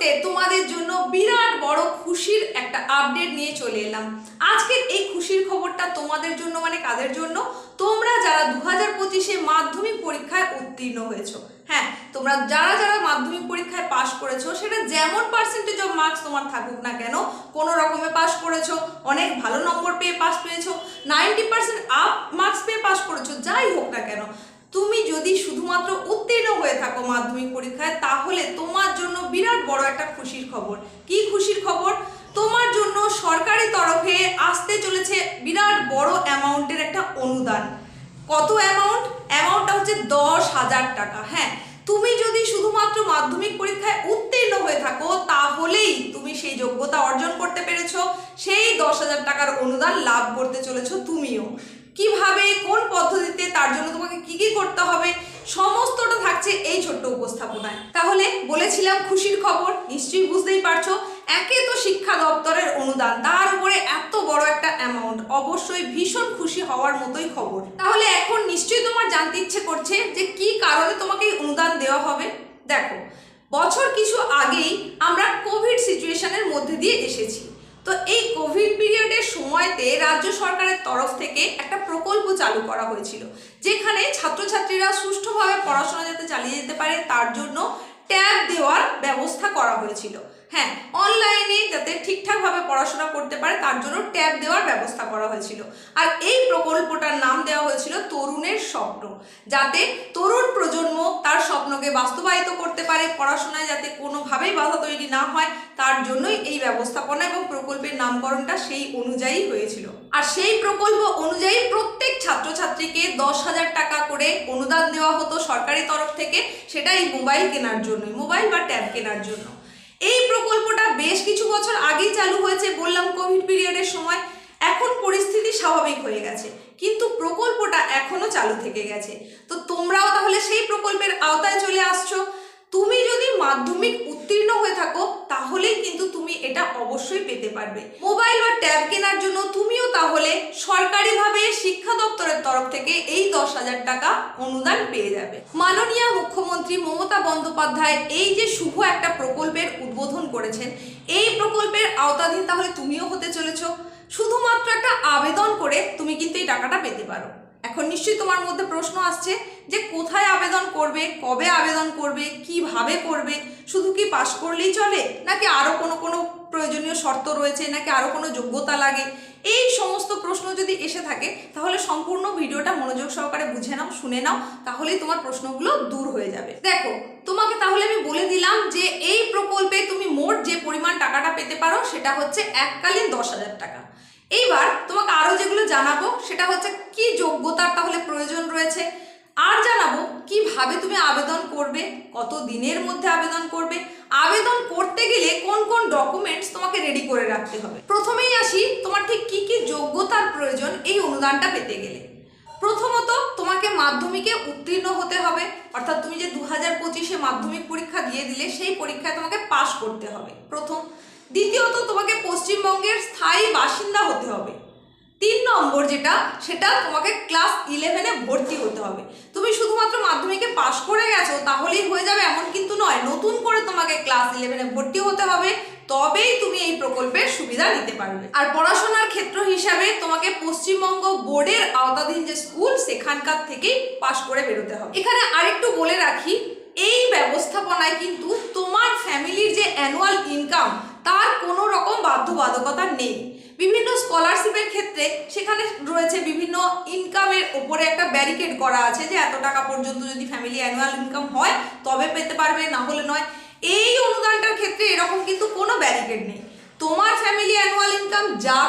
মুহূর্তে তোমাদের জন্য বিরাট বড় খুশির একটা আপডেট নিয়ে চলে এলাম। আজকের এই খুশির খবরটা তোমাদের জন্য মানে কাদের জন্য? তোমরা যারা দু হাজার পঁচিশে মাধ্যমিক পরীক্ষায় উত্তীর্ণ হয়েছো হ্যাঁ তোমরা যারা যারা মাধ্যমিক পরীক্ষায় পাশ করেছ, সেটা যেমন পার্সেন্টেজ অফ মার্কস তোমার থাকুক না কেন, কোনো রকমে পাশ করেছ, অনেক ভালো নম্বর পেয়ে পাশ পেয়েছ নাইনটি পার্সেন্ট আপ মার্কস পেয়ে পাশ করেছ, যাই হোক না কেন তুমি যদি শুধুমাত্র উত্তীর্ণ হয়ে থাকো মাধ্যমিক পরীক্ষায়, তাহলে তোমার জন্য বিরাট বড় একটা খুশির খবর। কি খুশির খবর? তোমার জন্য সরকারি তরফে আসতে চলেছে বিরাট বড় অ্যামাউন্টের একটা অনুদান। কত অ্যামাউন্ট অ্যামাউন্টটা হচ্ছে দশ হাজার টাকা। হ্যাঁ তুমি যদি শুধুমাত্র মাধ্যমিক পরীক্ষায় উত্তীর্ণ হয়ে থাকো, তাহলেই তুমি সেই যোগ্যতা অর্জন করতে পেরেছ। সেই দশ হাজার টাকার অনুদান লাভ করতে চলেছো তুমিও। কীভাবে, কোন পদ্ধতিতে, তার জন্য তোমাকে কি কি করতে হবে, সমস্তটা থাকছে এই ছোট্ট উপস্থাপনায়। তাহলে বলেছিলাম খুশির খবর, নিশ্চয়ই বুঝতেই পারছ, একে তো শিক্ষা দপ্তরের অনুদান, তার উপরে এত বড় একটা অ্যামাউন্ট অবশ্যই ভীষণ খুশি হওয়ার মতোই খবর। তাহলে এখন নিশ্চয়ই তোমার জানতে ইচ্ছে করছে যে কি কারণে তোমাকে এই অনুদান দেওয়া হবে? দেখো, বছর কিছু আগেই আমরা কোভিড সিচুয়েশনের মধ্যে দিয়ে এসেছি। তো এই কোভিড সময়তে রাজ্য সরকারের তরফ থেকে একটা প্রকল্প চালু করা হয়েছিল, যেখানে ছাত্রছাত্রীরা সুষ্ঠুভাবে পড়াশোনা যাতে চালিয়ে যেতে পারে, তার জন্য ট্যাব দেওয়ার ব্যবস্থা করা হয়েছিল। হ্যাঁ অনলাইনে যাতে ঠিকঠাকভাবে পড়াশোনা করতে পারে, তার জন্য ট্যাব দেওয়ার ব্যবস্থা করা হয়েছিল। আর এই প্রকল্পটার নাম দেওয়া হয়েছিল তরুণের স্বপ্ন। যাতে তরুণ প্রজন্ম তার স্বপ্নকে বাস্তবায়িত করতে পারে, পড়াশোনায় যাতে কোনোভাবেই বাধা তৈরি না হয়, তার জন্যই এই ব্যবস্থাপনা এবং প্রকল্পের নামকরণটা সেই অনুযায়ী হয়েছিল। আর সেই প্রকল্প অনুযায়ী প্রত্যেক ছাত্রছাত্রীকে দশ হাজার টাকা করে অনুদান দেওয়া হতো সরকারি তরফ থেকে, সেটা এই মোবাইল কেনার জন্যই, মোবাইল বা ট্যাব কেনার জন্য। এই প্রকল্পটা বেশ কিছু বছর আগেই চালু হয়েছে বললাম কোভিড পিরিয়ডের সময়। এখন পরিস্থিতি স্বাভাবিক হয়ে গেছে, কিন্তু প্রকল্পটা এখনও চালু থেকে গেছে। তো তোমরাও তাহলে সেই প্রকল্পের আওতায় চলে আসছো। তুমি যদি মাধ্যমিক উত্তীর্ণ হয়ে থাকো, তাহলেই কিন্তু তুমি অবশ্যই পেতে পারবে। মোবাইল বা ট্যাব কেনার জন্য তুমিও তাহলে সরকারিভাবে শিক্ষা দপ্তরের তরফ থেকে এই দশ হাজার টাকা অনুদান পেয়ে যাবে। মাননীয় মুখ্যমন্ত্রী মমতা বন্দ্যোপাধ্যায় এই যে শুভ একটা প্রকল্পের উদ্বোধন করেছেন, এই প্রকল্পের আওতাধীন তাহলে তুমিও হতে চলেছ। শুধুমাত্র একটা আবেদন করে তুমি কিন্তু এই টাকাটা পেতে পারো। এখন নিশ্চয়ই তোমার মধ্যে প্রশ্ন আসছে যে কোথায় আবেদন করবে, কবে আবেদন করবে, কীভাবে করবে, শুধু কি পাশ করলেই চলে? নাকি আরও কোনো কোনো প্রয়োজনীয় শর্ত রয়েছে, নাকি আরও কোনো যোগ্যতা লাগে? এই সমস্ত প্রশ্ন যদি এসে থাকে, তাহলে সম্পূর্ণ ভিডিওটা মনোযোগ সহকারে বুঝে নাও, শুনে নাও, তাহলেই তোমার প্রশ্নগুলো দূর হয়ে যাবে। দেখো, তোমাকে তাহলে আমি বলে দিলাম যে এই প্রকল্পে তুমি মোট যে পরিমাণ টাকাটা পেতে পারো, সেটা হচ্ছে এককালীন দশ হাজার টাকা। এইবার তোমাকে আরও যেগুলো জানাব, সেটা হচ্ছে কি যোগ্যতার তাহলে প্রয়োজন রয়েছে? আর জানাব কীভাবে তুমি আবেদন করবে, কত দিনের মধ্যে আবেদন করবে, আবেদন করতে গেলে কোন কোন ডকুমেন্টস তোমাকে রেডি করে রাখতে হবে? প্রথমেই আসি, তোমার ঠিক কি কি যোগ্যতার প্রয়োজন এই অনুদানটা পেতে গেলে। প্রথমত তোমাকে মাধ্যমিকে উত্তীর্ণ হতে হবে, অর্থাৎ তুমি যে দু হাজার পঁচিশে মাধ্যমিক পরীক্ষা দিয়ে দিলে, সেই পরীক্ষায় তোমাকে পাশ করতে হবে প্রথম। দ্বিতীয়ত তোমাকে পশ্চিমবঙ্গের স্থায়ী বাসিন্দা হতে হবে। তিন নম্বর যেটা, সেটা তোমাকে ক্লাস ইলেভেনে ভর্তি হতে হবে। তুমি শুধুমাত্র মাধ্যমিকে পাশ করে গেছো, তাহলেই হয়ে যাবে এমন কিন্তু নয়। নতুন করে তোমাকে ক্লাস ইলেভেনে ভর্তি হতে হবে, তবেই তুমি এই প্রকল্পের সুবিধা নিতে পারবে। আর পড়াশোনার ক্ষেত্র হিসাবে তোমাকে পশ্চিমবঙ্গ বোর্ডের আওতাধীন যে স্কুল, সেখানকার থেকেই পাশ করে বেরোতে হবে। এখানে আরেকটু বলে রাখি, এই ব্যবস্থাপনায় কিন্তু তোমার ফ্যামিলির যে অ্যানুয়াল ইনকাম তার কোনো রকম বাধ্যবাধকতা নেই। বিভিন্ন স্কলারশিপের ক্ষেত্রে সেখানে রয়েছে বিভিন্ন ইনকামের ওপরে একটা ব্যারিকেড করা আছে যে এত টাকা পর্যন্ত যদি ফ্যামিলি অ্যানুয়াল ইনকাম হয়, তবে পেতে পারবে, না হলে নয়। এই অনুদানটার ক্ষেত্রে এরকম কিন্তু কোনো ব্যারিকেড নেই। তোমার ফ্যামিলি অ্যানুয়াল ইনকাম যা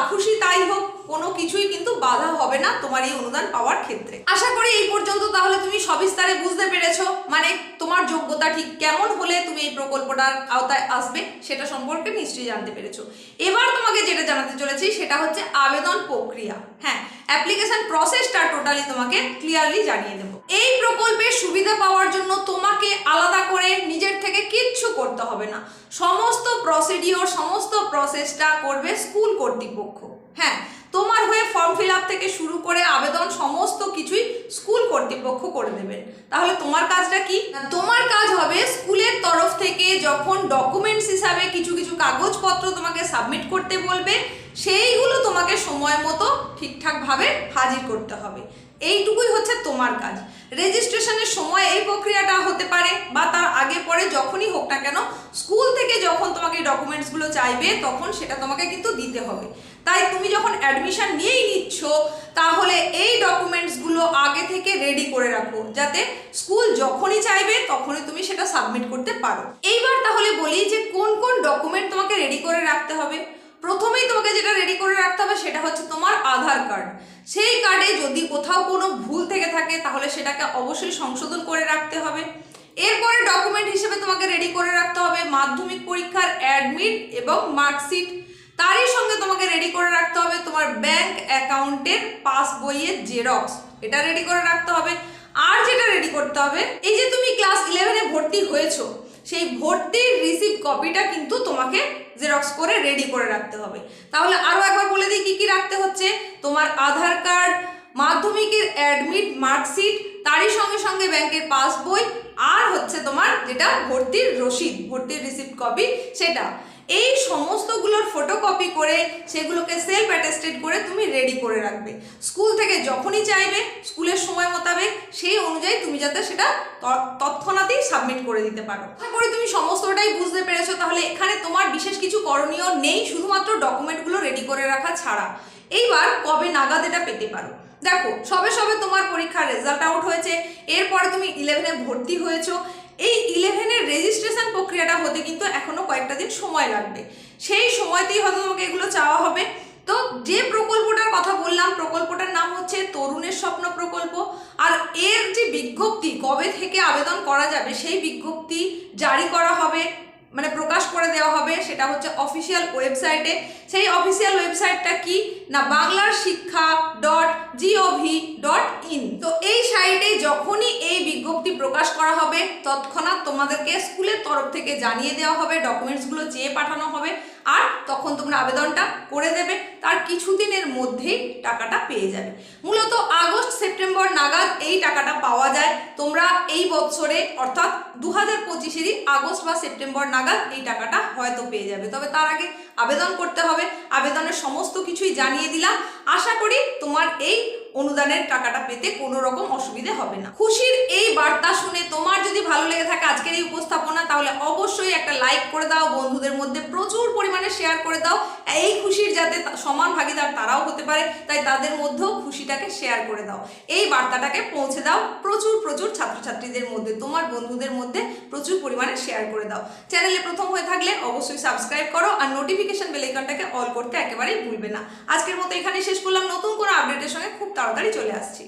কিছুই কিন্তু বাধা হবে না তোমার এই অনুদান পাওয়ার ক্ষেত্রে। আশা করি এই পর্যন্ত তাহলে তুমি সবিস্তারে বুঝতে পেরেছ। মানে তোমার যোগ্যতা ঠিক কেমন হলে তুমি এই প্রকল্পটার আওতায় আসবে সেটা সম্পর্কে নিশ্চয়ই জানতে পেরেছ। এবার তোমাকে যেটা জানাতে চলেছি সেটা হচ্ছে আবেদন প্রক্রিয়া। হ্যাঁ অ্যাপ্লিকেশন প্রসেসটা টোটালি তোমাকে ক্লিয়ারলি জানিয়ে দেবো। এই প্রকল্পের সুবিধা পাওয়ার জন্য তোমাকে আলাদা করে নিজের থেকে কিচ্ছু করতে হবে না। সমস্ত প্রসিডিওর সমস্ত প্রসেসটা করবে স্কুল কর্তৃপক্ষ। হ্যাঁ ফিল আপ থেকে শুরু করে আবেদন সমস্ত কিছুই স্কুল কর্তৃপক্ষ করে দেবেন। তাহলে তোমার কাজটা কি? তোমার কাজ হবে স্কুলের তরফ থেকে যখন ডকুমেন্টস হিসাবে কিছু কিছু কাগজপত্র তোমাকে সাবমিট করতে বলবে, সেইগুলো তোমাকে সময় মতো ঠিকঠাকভাবে হাজির করতে হবে। এইটুকুই হচ্ছে তোমার কাজ। রেজিস্ট্রেশনের সময় এই প্রক্রিয়াটা হতে পারে বা তার আগে পরে যখনই হোক না কেন, স্কুল থেকে যখন তোমাকে ডকুমেন্টসগুলো চাইবে, তখন সেটা তোমাকে কিন্তু দিতে হবে। তাই তুমি যখন অ্যাডমিশন নিয়েই তাহলে এই ডকুমেন্টসগুলো আগে থেকে রেডি করে রাখো। যাতে স্কুল যখনই চাইবে, তখনই তুমি সেটা সাবমিট করতে পারো। এইবার তাহলে বলি যে কোন কোন ডকুমেন্ট তোমাকে রেডি করে রাখতে হবে। প্রথমেই তোমাকে যেটা রেডি করে রাখতে হবে সেটা হচ্ছে তোমার আধার কার্ড সেই কার্ডে যদি কোথাও কোনো ভুল থেকে থাকে, তাহলে সেটাকে অবশ্যই সংশোধন করে রাখতে হবে। এরপরে ডকুমেন্ট হিসেবে তোমাকে রেডি করে রাখতে হবে মাধ্যমিক পরীক্ষার অ্যাডমিট এবং মার্কশিট তারই সঙ্গে তোমাকে রেডি করে রাখতে হবে তোমার ব্যাংক অ্যাকাউন্টের পাস বইয়ের জেরক্স এটা রেডি করে রাখতে হবে। আর যেটা রেডি করতে হবে, এই যে তুমি ক্লাস ইলেভেনে ভর্তি হয়েছো, সেই ভর্তির রিসিভ কপিটা কিন্তু তোমাকে জেরক্স করে রেডি করে রাখতে হবে। তাহলে আরও একবার বলে দিই, কী কী রাখতে হচ্ছে? তোমার আধার কার্ড মাধ্যমিকের অ্যাডমিট মার্কশিট তারই সঙ্গে সঙ্গে ব্যাংকের পাসবই, আর হচ্ছে তোমার যেটা ভর্তির রসিদ, ভর্তির রিসিপ্ট কপি সেটা। এই সমস্তগুলোর ফটোকপি করে সেগুলোকে সেলফ অ্যাটেস্টেড করে তুমি রেডি করে রাখবে। স্কুল থেকে যখনই চাইবে, স্কুলের সময় মোতাবেক সেই অনুযায়ী তুমি যাতে সেটা ত- তৎক্ষণাৎই সাবমিট করে দিতে পারো। তারপরে তুমি সমস্তটাই বুঝতে পেরেছ। তাহলে এখানে তোমার বিশেষ কিছু করণীয় নেই, শুধুমাত্র ডকুমেন্টগুলো রেডি করে রাখা ছাড়া। এইবার কবে নাগাদ এটা পেতে পারো? দেখো, সবে সবে তোমার পরীক্ষার রেজাল্ট আউট হয়েছে। এরপরে তুমি ইলেভেনে ভর্তি হয়েছো। এই ইলেভেনের রেজিস্ট্রেশন প্রক্রিয়াটা হতে কিন্তু এখনও কয়েকটা দিন সময় লাগবে। সেই সময়তেই হয়তো তোমাকে এগুলো চাওয়া হবে। তো যে প্রকল্পটার কথা বললাম, প্রকল্পটার নাম হচ্ছে তরুণের স্বপ্ন প্রকল্প। আর এর যে বিজ্ঞপ্তি, কবে থেকে আবেদন করা যাবে, সেই বিজ্ঞপ্তি জারি করা হবে মানে প্রকাশ করে দেওয়া হবে, সেটা হচ্ছে অফিসিয়াল ওয়েবসাইটে সেই অফিসিয়াল ওয়েবসাইটটা কি? না, বাংলার শিক্ষা ডট জিওভি ডট ইন তো এই সাইটে যখনই এই বিজ্ঞপ্তি প্রকাশ করা হবে, তৎক্ষণাৎ তোমাদেরকে স্কুলের তরফ থেকে জানিয়ে দেওয়া হবে ডকুমেন্টসগুলো চেয়ে পাঠানো হবে, আর তখন তোমরা আবেদনটা করে দেবে। তার কিছুদিনের মধ্যেই টাকাটা পেয়ে যাবে। মূলত আগস্ট, সেপ্টেম্বর নাগাদ এই টাকাটা পাওয়া যায়। তোমরা এই বছরে অর্থাৎ দু হাজার পঁচিশেরই আগস্ট বা সেপ্টেম্বর নাগাদ এই টাকাটা হয়তো পেয়ে যাবে। তবে তার আগে আবেদন করতে হবে। আবেদনের সমস্ত কিছুই জানিয়ে দিলাম। আশা করি তোমার এই অনুদানের টাকাটা পেতে কোনো রকম অসুবিধে হবে না। খুশির এই বার্তা শুনে তোমার যদি ভালো লেগে থাকে আজকের এই উপস্থাপনা, তাহলে অবশ্যই একটা লাইক করে দাও, বন্ধুদের মধ্যে প্রচুর পরিমাণে শেয়ার করে দাও। এই খুশির যাতে সমান ভাগিদার তারাও হতে পারে, তাই তাদের মধ্যেও খুশিটাকে শেয়ার করে দাও। এই বার্তাটাকে পৌঁছে দাও প্রচুর প্রচুর ছাত্রছাত্রীদের মধ্যে, তোমার বন্ধুদের মধ্যে প্রচুর পরিমাণে শেয়ার করে দাও। চ্যানেলে প্রথম হয়ে থাকলে অবশ্যই সাবস্ক্রাইব করো আর নোটিফিকেশন বেল আইকনটাকে অল করতে একেবারেই ভুলবে না। আজকের মতো এখানে শেষ করলাম। নতুন কোনো আপডেটের সঙ্গে খুব তাড়াতাড়ি চলে আসছি।